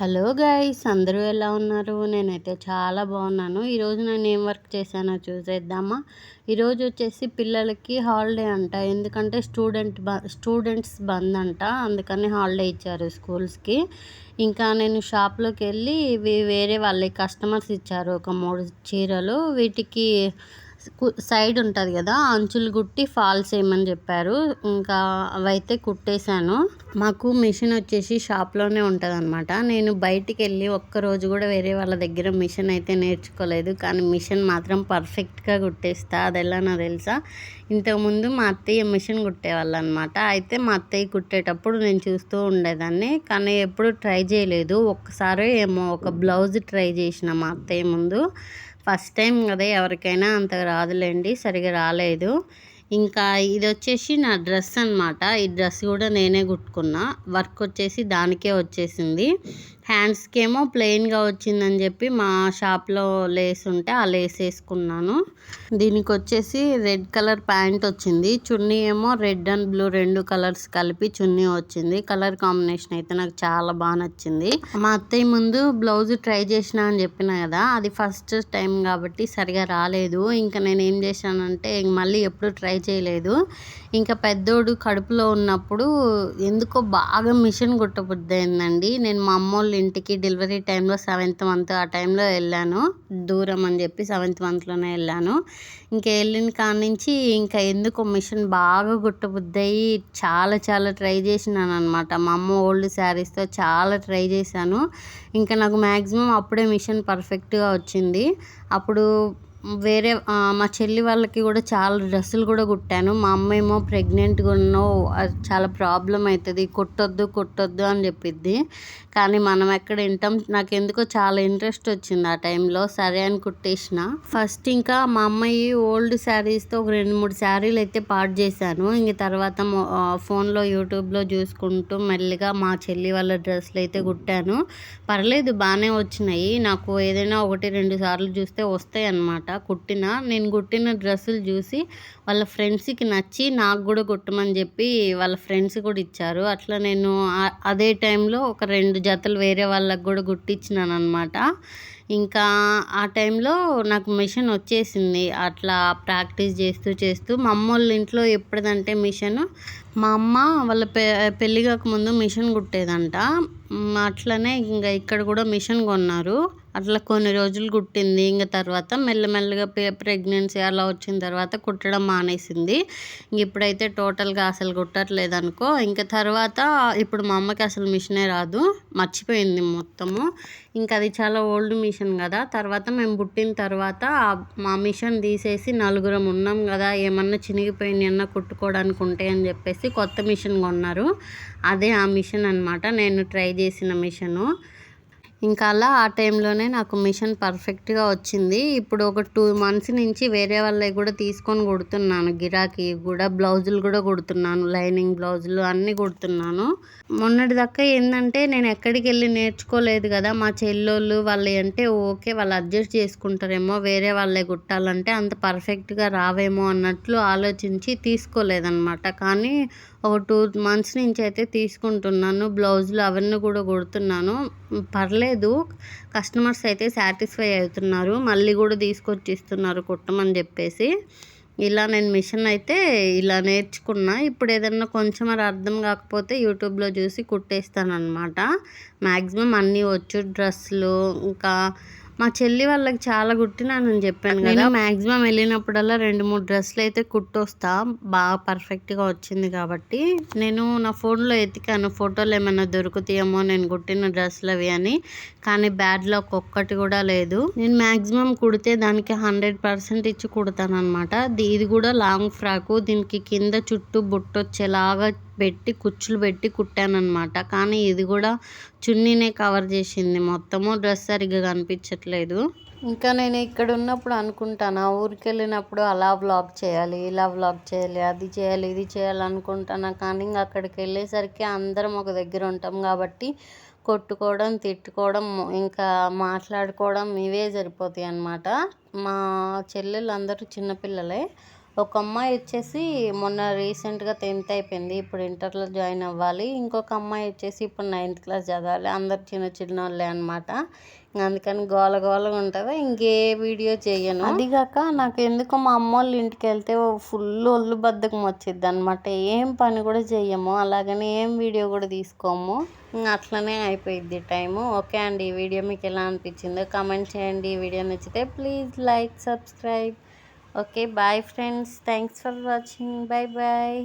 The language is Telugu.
హలో గైస్ అందరూ ఎలా ఉన్నారు? నేనైతే చాలా బాగున్నాను. ఈరోజు నేను ఏం వర్క్ చేశానో చూసేద్దామా? ఈరోజు వచ్చేసి పిల్లలకి హాలిడే అంట. ఎందుకంటే స్టూడెంట్ బ స్టూడెంట్స్ బంద్ అంట. అందుకని హాలిడే ఇచ్చారు స్కూల్స్కి. ఇంకా నేను షాప్లోకి వెళ్ళి ఇవి వేరే వాళ్ళకి కస్టమర్స్ ఇచ్చారు ఒక మూడు చీరలు. వీటికి సైడ్ ఉంటుంది కదా అంచులు కుట్టి ఫాల్స్ వేయమని చెప్పారు. ఇంకా అవైతే కుట్టేశాను. మాకు మిషన్ వచ్చేసి షాప్లోనే ఉంటుంది అనమాట నేను బయటికి వెళ్ళి ఒక్కరోజు కూడా వేరే వాళ్ళ దగ్గర మిషన్ అయితే నేర్చుకోలేదు. కానీ మిషన్ మాత్రం పర్ఫెక్ట్గా కుట్టేస్తా. అది ఎలానో తెలుసా? ఇంతకుముందు మా అత్తయ్య మిషన్ కుట్టేవాళ్ళు అనమాట అయితే మా అత్తయ్య కుట్టేటప్పుడు నేను చూస్తూ ఉండేదాన్ని. కానీ ఎప్పుడు ట్రై చేయలేదు. ఒక్కసారి ఏమో ఒక బ్లౌజ్ ట్రై చేసిన మా అత్తయ్య ముందు. ఫస్ట్ టైం కదా ఎవరికైనా అంత రాదులేండి సరిగా రాలేదు. ఇంకా ఇది వచ్చేసి నా డ్రెస్ అనమాట ఈ డ్రెస్ కూడా నేనే కుట్టుకున్నా. వర్క్ వచ్చేసి దానికే వచ్చేసింది. హ్యాండ్స్కి ఏమో ప్లెయిన్గా వచ్చిందని చెప్పి మా షాప్లో లేస్ ఉంటే ఆ లేస్ వేసుకున్నాను. దీనికి వచ్చేసి రెడ్ కలర్ ప్యాంట్ వచ్చింది. చున్నీ ఏమో రెడ్ అండ్ బ్లూ రెండు కలర్స్ కలిపి చున్నీ వచ్చింది. కలర్ కాంబినేషన్ అయితే నాకు చాలా బాగా నచ్చింది. మా అత్తయ్య ముందు బ్లౌజ్ ట్రై చేసిన అని చెప్పిన కదా అది ఫస్ట్ టైం కాబట్టి సరిగా రాలేదు. ఇంకా నేను ఏం చేశానంటే మళ్ళీ ఎప్పుడు ట్రై చేయలేదు. ఇంకా పెద్దోడు కడుపులో ఉన్నప్పుడు ఎందుకో బాగా మిషన్ కుట్టబుద్ది అయిందండి నేను మా అమ్మ వాళ్ళ ఇంటికి డెలివరీ టైంలో సెవెంత్ మంత్ ఆ టైంలో వెళ్ళాను. దూరం అని చెప్పి సెవెంత్ మంత్లోనే వెళ్ళాను. ఇంకా వెళ్ళిన కాడి నుంచి ఇంకా ఎందుకో మిషన్ బాగా కుట్టబుద్ది అయ్యి చాలా చాలా ట్రై చేసినాను అనమాట మా అమ్మ ఓల్డ్ శారీస్తో చాలా ట్రై చేశాను. ఇంకా నాకు మ్యాక్సిమం అప్పుడే మిషన్ పర్ఫెక్ట్గా వచ్చింది. అప్పుడు వేరే మా చెల్లి వాళ్ళకి కూడా చాలా డ్రెస్సులు కూడా కుట్టాను. మా అమ్మ ఏమో ప్రెగ్నెంట్గా ఉన్నావు చాలా ప్రాబ్లం అవుతుంది కుట్టొద్దు కుట్టొద్దు అని చెప్పిద్ది. కానీ మనం ఎక్కడ వింటాం? నాకు ఎందుకో చాలా ఇంట్రెస్ట్ వచ్చింది ఆ టైంలో సరే అని కుట్టేసిన. ఫస్ట్ ఇంకా మా అమ్మాయి ఓల్డ్ శారీస్తో ఒక రెండు మూడు శారీలు అయితే పాడు చేశాను. ఇంక తర్వాత ఫోన్లో యూట్యూబ్లో చూసుకుంటూ మెల్లిగా మా చెల్లి వాళ్ళ డ్రెస్సులు అయితే కుట్టాను. పర్లేదు బాగానే వచ్చినాయి. నాకు ఏదైనా ఒకటి రెండు సార్లు చూస్తే వస్తాయి అన్నమాట. కుట్టిన నేను కుట్టిన డ్రెస్సులు చూసి వాళ్ళ ఫ్రెండ్స్కి నచ్చి నాకు కూడా కుట్టమని చెప్పి వాళ్ళ ఫ్రెండ్స్ కూడా ఇచ్చారు. అట్లా నేను అదే టైంలో ఒక రెండు జతలు వేరే వాళ్ళకి కూడా కుట్టించినాను అనమాట ఇంకా ఆ టైంలో నాకు మిషన్ వచ్చేసింది. అట్లా ప్రాక్టీస్ చేస్తూ చేస్తూ మా అమ్మ వాళ్ళ ఇంట్లో ఎప్పుడంటే మిషన్ మా అమ్మ వాళ్ళ పె పెళ్ళి కాకముందు మిషన్ కుట్టేదంట. అట్లనే ఇంకా ఇక్కడ కూడా మిషన్ కొన్నారు. అట్లా కొన్ని రోజులు కుట్టింది. ఇంకా తర్వాత మెల్లమెల్లగా ప్రెగ్నెన్సీ అలా వచ్చిన తర్వాత కుట్టడం మానేసింది. ఇంక ఇప్పుడైతే టోటల్గా అసలు కుట్టట్లేదనుకో ఇంకా తర్వాత ఇప్పుడు మా అమ్మకి అసలు మిషనే రాదు. మర్చిపోయింది మొత్తము. ఇంకా అది చాలా ఓల్డ్ మిషన్ కదా. తర్వాత మేము పుట్టిన తర్వాత మా మిషన్ తీసేసి నలుగురం ఉన్నాం కదా ఏమన్నా చినిగిపోయింది ఏమన్నా కుట్టుకోవడానికి అని చెప్పేసి కొత్త మిషన్ కొన్నారు. అదే ఆ మిషన్ అనమాట నేను ట్రై చేసిన మిషను. ఇంకా అలా ఆ టైంలోనే నాకు మిషన్ పర్ఫెక్ట్గా వచ్చింది. ఇప్పుడు ఒక టూ మంత్స్ నుంచి వేరే వాళ్ళవి కూడా తీసుకొని కుడుతున్నాను. గిరాకీ కూడా బ్లౌజులు కూడా కుడుతున్నాను. లైనింగ్ బ్లౌజులు అన్నీ కుడుతున్నాను. మొన్నటి దాకా ఏంటంటే నేను ఎక్కడికి వెళ్ళి నేర్చుకోలేదు కదా మా చెల్లోళ్ళు వాళ్ళు అంటే ఓకే వాళ్ళు అడ్జస్ట్ చేసుకుంటారేమో వేరే వాళ్ళే కుట్టాలంటే అంత పర్ఫెక్ట్గా రావేమో అన్నట్లు ఆలోచించి తీసుకోలేదన్నమాట. కానీ ఒక టూ మంత్స్ నుంచి అయితే తీసుకుంటున్నాను. బ్లౌజులు అవన్నీ కూడా కుడుతున్నాను. పర్లేదు కస్టమర్స్ అయితే సాటిస్ఫై అవుతున్నారు. మళ్ళీ కూడా తీసుకొచ్చి ఇస్తున్నారు కుట్టమని చెప్పేసి. ఇలా నేను మిషన్ అయితే ఇలా నేర్చుకున్నా. ఇప్పుడు ఏదన్నా కొంచెం అది అర్థం కాకపోతే యూట్యూబ్లో చూసి కుట్టేస్తాను అనమాట మ్యాక్సిమం అన్నీ వచ్చు. డ్రెస్సులు ఇంకా మా చెల్లి వాళ్ళకి చాలా కుట్టినానని చెప్పాను కదా. మ్యాక్సిమం వెళ్ళినప్పుడల్లా రెండు మూడు డ్రెస్సులు అయితే కుట్టొస్తా. బాగా పర్ఫెక్ట్గా వచ్చింది కాబట్టి. నేను నా ఫోన్లో ఎతికాను ఫోటోలు ఏమైనా దొరుకుతాయేమో నేను కుట్టిన డ్రెస్సులు అవి అని. కానీ బ్యాడ్ లక్ ఒక్కటి కూడా లేదు. నేను మ్యాక్సిమం కుడితే దానికి హండ్రెడ్ పర్సెంట్ ఇచ్చి కుడతాను అనమాట ఇది కూడా లాంగ్ ఫ్రాకు. దీనికి కింద చుట్టూ బుట్టొచ్చేలాగా పెట్టి కుచ్చులు పెట్టి కుట్టానమాట కానీ ఇది కూడా చున్నీనే కవర్ చేసింది. మొత్తము డ్రెస్ సరిగ్గా కనిపించట్లేదు. ఇంకా నేను ఇక్కడ ఉన్నప్పుడు అనుకుంటాను ఊరికి వెళ్ళినప్పుడు అలా వ్లాగ్ చేయాలి ఇలా వ్లాగ్ చేయాలి అది చేయాలి ఇది చేయాలి అనుకుంటాను? కానీ ఇంకా అక్కడికి వెళ్ళేసరికి అందరం ఒక దగ్గర ఉంటాం కాబట్టి కొట్టుకోవడం తిట్టుకోవడం ఇంకా మాట్లాడుకోవడం ఇవే సరిపోతాయి అన్నమాట. మా చెల్లెలు అందరూ చిన్నపిల్లలే. ఒక అమ్మాయి వచ్చేసి మొన్న రీసెంట్గా టెన్త్ అయిపోయింది. ఇప్పుడు ఇంటర్లో జాయిన్ అవ్వాలి. ఇంకొక అమ్మాయి వచ్చేసి ఇప్పుడు నైన్త్ క్లాస్ చదవాలి. అందరు చిన్న చిన్న వాళ్ళే అనమాట అందుకని గోల గోలగా ఉంటుంది. ఇంకే వీడియో చేయను. అదిగాక నాకు ఎందుకో మా అమ్మ వాళ్ళ ఇంటికి వెళ్తే ఫుల్ ఒళ్ళు బద్దకం వచ్చింది అనమాట ఏం పని కూడా చెయ్యము. అలాగనే ఏం వీడియో కూడా తీసుకోము. అట్లనే అయిపోయింది టైము. ఓకే అండి. ఈ వీడియో మీకు ఎలా అనిపించిందో కామెంట్ చేయండి. ఈ వీడియో నచ్చితే please like subscribe. okay bye friends thanks for watching bye bye